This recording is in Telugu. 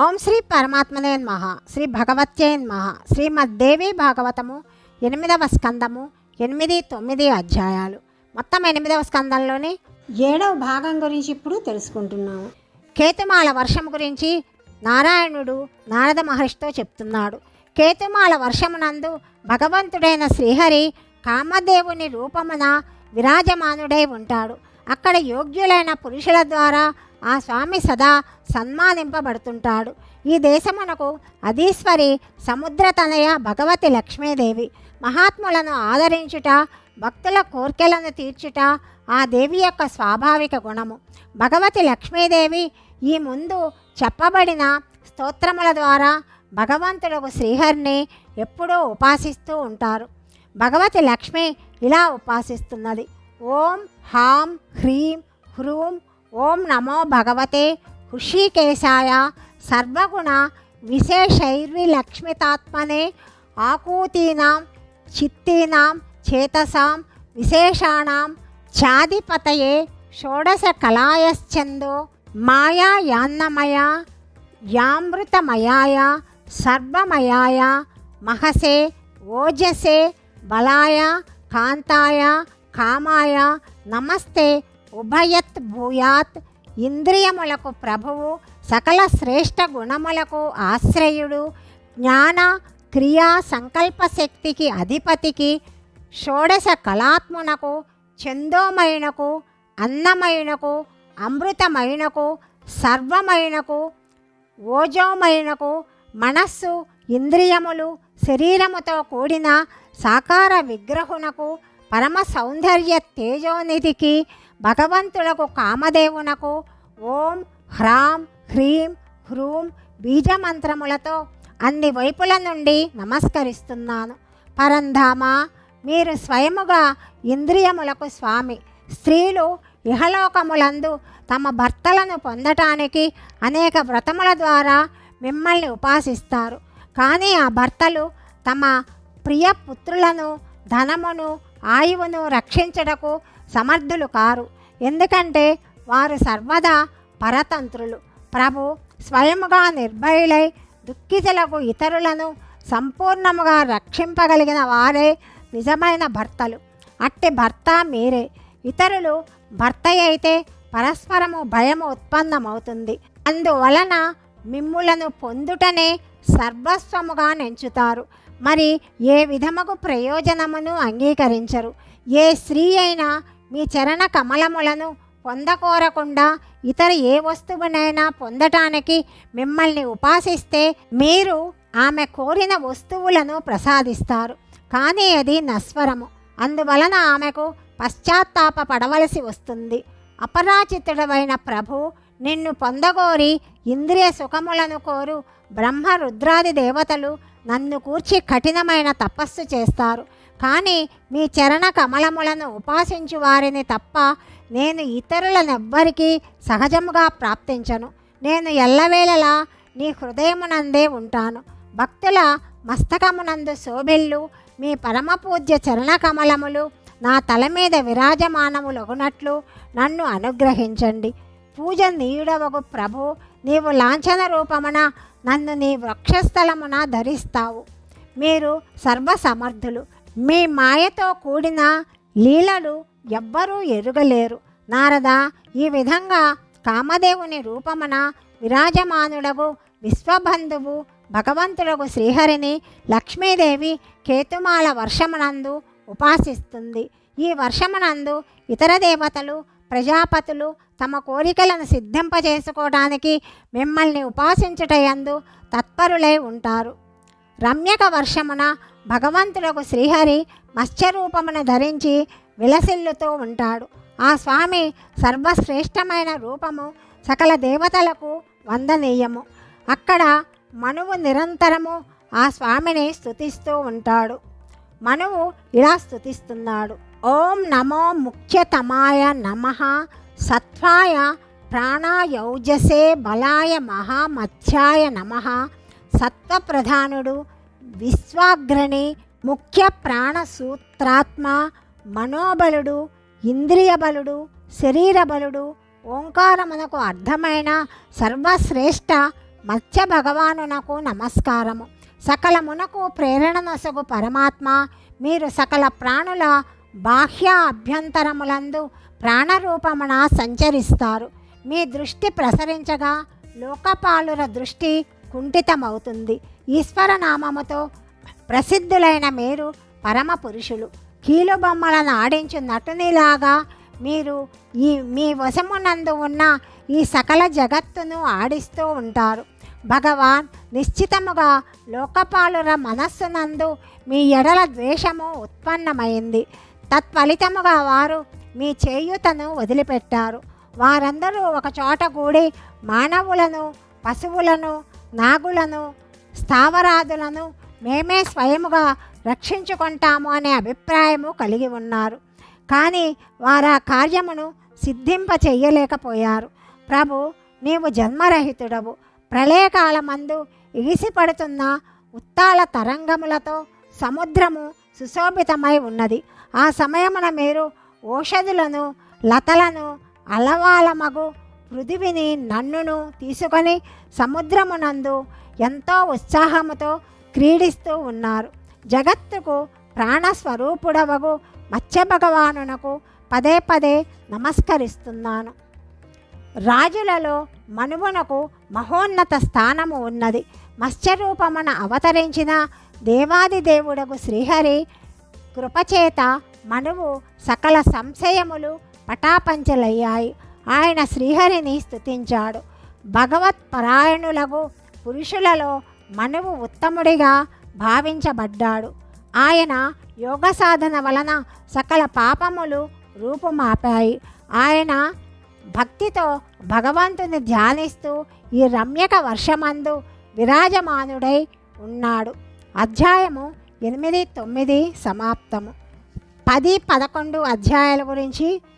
ఓం శ్రీ పరమాత్మనే మహ శ్రీ భగవత్యే మహ శ్రీమద్దేవి భాగవతము ఎనిమిదవ స్కందము ఎనిమిది తొమ్మిది అధ్యాయాలు. మొత్తం ఎనిమిదవ స్కందంలోని ఏడవ భాగం గురించి ఇప్పుడు తెలుసుకుంటున్నాము. కేతుమాల వర్షం గురించి నారాయణుడు నారద మహర్షితో చెప్తున్నాడు. కేతుమాల వర్షమునందు భగవంతుడైన శ్రీహరి కామదేవుని రూపమున విరాజమానుడై ఉంటాడు. అక్కడ యోగ్యులైన పురుషుల ద్వారా ఆ స్వామి సదా సన్మానింపబడుతుంటాడు. ఈ దేశమునకు అధీశ్వరి సముద్రతనయ భగవతి లక్ష్మీదేవి. మహాత్ములను ఆదరించుట భక్తుల కోర్కెలను తీర్చుట ఆ దేవి యొక్క స్వాభావిక గుణము. భగవతి లక్ష్మీదేవి ఈ ముందు చెప్పబడిన స్తోత్రముల ద్వారా భగవంతుడు శ్రీహరిని ఎప్పుడూ ఉపాసిస్తూ ఉంటారు. భగవతి లక్ష్మి ఇలా ఉపాసిస్తున్నది. ఓం హాం హ్రీం హ్రూం ఓం నమో భగవతే హృషికేశాయ సర్వగుణ విశేషైర్విలక్ష్మితాత్మనే ఆకూతీనాం చిత్తీనాం చేతసాం విశేషాణం ఛాదిపతయే షోడశ కళాయశ్చందో మాయా యాన్నమయ యామృతమయాయ సర్వమయాయ మహసే ఓజసే బలాయ కాంతాయ కామాయ నమస్తే ఉభయత్ భూయాత్ ఇంద్రియములకు ప్రభువు సకల శ్రేష్ఠ గుణములకు ఆశ్రయుడు జ్ఞాన క్రియా సంకల్ప శక్తికి అధిపతికి షోడశ కళాత్మునకు చందోమయునకు అన్నమయునకు అమృతమయునకు సర్వమైనకు ఓజోమైనకు మనస్సు ఇంద్రియములు శరీరముతో కూడిన సాకార విగ్రహునకు పరమ సౌందర్య తేజోనిధికి భగవంతులకు కామదేవునకు ఓం హ్రాం హ్రీం హ్రూం బీజమంత్రములతో అన్ని వైపుల నుండి నమస్కరిస్తున్నాను. పరంధామ మీరు స్వయముగా ఇంద్రియములకు స్వామి. స్త్రీలు ఇహలోకములందు తమ భర్తలను పొందటానికి అనేక వ్రతముల ద్వారా మిమ్మల్ని ఉపాసిస్తారు. కానీ ఆ భర్తలు తమ ప్రియ పుత్రులను ధనమును ఆయువును రక్షించటకు సమర్థులు కారు. ఎందుకంటే వారు సర్వదా పరతంత్రులు. ప్రభు స్వయముగా నిర్భయులై దుఃఖితులకు ఇతరులను సంపూర్ణముగా రక్షింపగలిగిన వారే నిజమైన భర్తలు. అట్టి భర్త మీరే. ఇతరులు భర్త అయితే పరస్పరము భయము ఉత్పన్నమవుతుంది. అందువలన మిమ్ములను పొందుటనే సర్వస్వముగా నెంచుతారు. మరి ఏ విధముకు ప్రయోజనమును అంగీకరించరు? ఏ స్త్రీ అయినా మీ చరణ కమలములను పొందకోరకుండా ఇతర ఏ వస్తువునైనా పొందటానికి మిమ్మల్ని ఉపాసిస్తే మీరు ఆమె కోరిన వస్తువులను ప్రసాదిస్తారు. కానీ అది నస్వరము అందువలన ఆమెకు పశ్చాత్తాప పడవలసి వస్తుంది. అపరాచితుడవైన ప్రభు నిన్ను పొందగోరి ఇంద్రియ సుఖములను కోరు బ్రహ్మ రుద్రాది దేవతలు నన్ను కూర్చి కఠినమైన తపస్సు చేస్తారు. కానీ మీ చరణ కమలములను ఉపాసించు వారిని తప్ప నేను ఇతరులనెవ్వరికీ సహజముగా ప్రాప్తించను. నేను ఎల్లవేళలా నీ హృదయమునందే ఉంటాను. భక్తుల మస్తకమునందు శోభిల్లు మీ పరమపూజ్య చరణ కమలములు నా తల మీద విరాజమానములగునట్లు నన్ను అనుగ్రహించండి. పూజ నీయుడవగు ప్రభు నీవు లాంఛన రూపమున నన్ను నీ వృక్షస్థలమున ధరిస్తావు. మీరు సర్వసమర్థులు. మీ మాయతో కూడిన లీలలు ఎవ్వరూ ఎరుగలేరు. నారద ఈ విధంగా కామదేవుని రూపమున విరాజమానుడగు విశ్వబంధువు భగవంతుడగు శ్రీహరిని లక్ష్మీదేవి కేతుమాల వర్షమునందు ఉపాసిస్తుంది. ఈ వర్షమునందు ఇతర దేవతలు ప్రజాపతులు తమ కోరికలను సిద్ధింపజేసుకోవడానికి మిమ్మల్ని ఉపాసించుటయందు తత్పరులై ఉంటారు. రమ్యక వర్షమున భగవంతుడకు శ్రీహరి మత్స్యరూపమును ధరించి విలసిల్లుతూ ఉంటాడు. ఆ స్వామి సర్వశ్రేష్టమైన రూపము సకల దేవతలకు వందనీయము. అక్కడ మనువు నిరంతరము ఆ స్వామిని స్తుతిస్తూ ఉంటాడు. మనువు ఇలా స్తుతిస్తున్నాడు. ఓం నమో ముఖ్యతమాయ నమ సత్వాయ ప్రాణాయౌజసే బలాయ మహామత్స్యాయ నమ సత్వప్రధానుడు విశ్వాగ్రణి ముఖ్య ప్రాణసూత్రాత్మ మనోబలుడు ఇంద్రియ బలుడు శరీర బలుడు ఓంకారమునకు అర్థమైన సర్వశ్రేష్ట మత్స్య భగవానునకు నమస్కారము. సకలమునకు ప్రేరణ నొసగు పరమాత్మ మీరు సకల ప్రాణుల బాహ్య అభ్యంతరములందు ప్రాణరూపమున సంచరిస్తారు. మీ దృష్టి ప్రసరించగా లోకపాలుర దృష్టి కుంఠితమవుతుంది ఈశ్వర నామముతో ప్రసిద్ధులైన మీరు పరమ పురుషులు. కీలుబొమ్మలను ఆడించు నటునిలాగా మీరు ఈ మీ వశమునందు ఉన్న ఈ సకల జగత్తును ఆడిస్తూ ఉంటారు. భగవాన్ నిశ్చితముగా లోకపాలుర మనస్సునందు మీ ఎడల ద్వేషము ఉత్పన్నమైంది. తత్ఫలితముగా వారు మీ చేయుతను వదిలిపెట్టారు. వారందరూ ఒక చోట కూడి మానవులను పశువులను నాగులను స్థావరాదులను మేమే స్వయముగా రక్షించుకుంటాము అనే అభిప్రాయము కలిగి ఉన్నారు. కానీ వారు ఆ కార్యమును సిద్ధింప చెయ్యలేకపోయారు. ప్రభు నీవు జన్మరహితుడవు. ప్రళయకాలమందు ఎగిసిపడుతున్న ఉత్తాల తరంగములతో సముద్రము సుశోభితమై ఉన్నది. ఆ సమయమున మీరు ఔషధులను లతలను అలవాలమగు పృథివిని నన్నును తీసుకొని సముద్రమునందు ఎంతో ఉత్సాహముతో క్రీడిస్తూ ఉన్నారు. జగత్తుకు ప్రాణస్వరూపుడవగు మత్స్య భగవానునకు పదే పదే నమస్కరిస్తున్నాను. రాజులలో మనువునకు మహోన్నత స్థానము ఉన్నది. మత్స్యరూపమున అవతరించిన దేవాది దేవుడకు శ్రీహరి కృపచేత మనువు సకల సంశయములు పటాపంచలయ్యాయి. ఆయన శ్రీహరిని స్థుతించాడు భగవత్ పరాయణులకు పురుషులలో మనువు ఉత్తముడిగా భావించబడ్డాడు. ఆయన యోగ సాధన వలన సకల పాపములు రూపుమాపాయి. ఆయన భక్తితో భగవంతుని ధ్యానిస్తూ ఈ రమ్యక వర్షమందు విరాజమానుడై ఉన్నాడు. అధ్యాయము ఎనిమిది తొమ్మిది సమాప్తము. పది పదకొండు అధ్యాయాల గురించి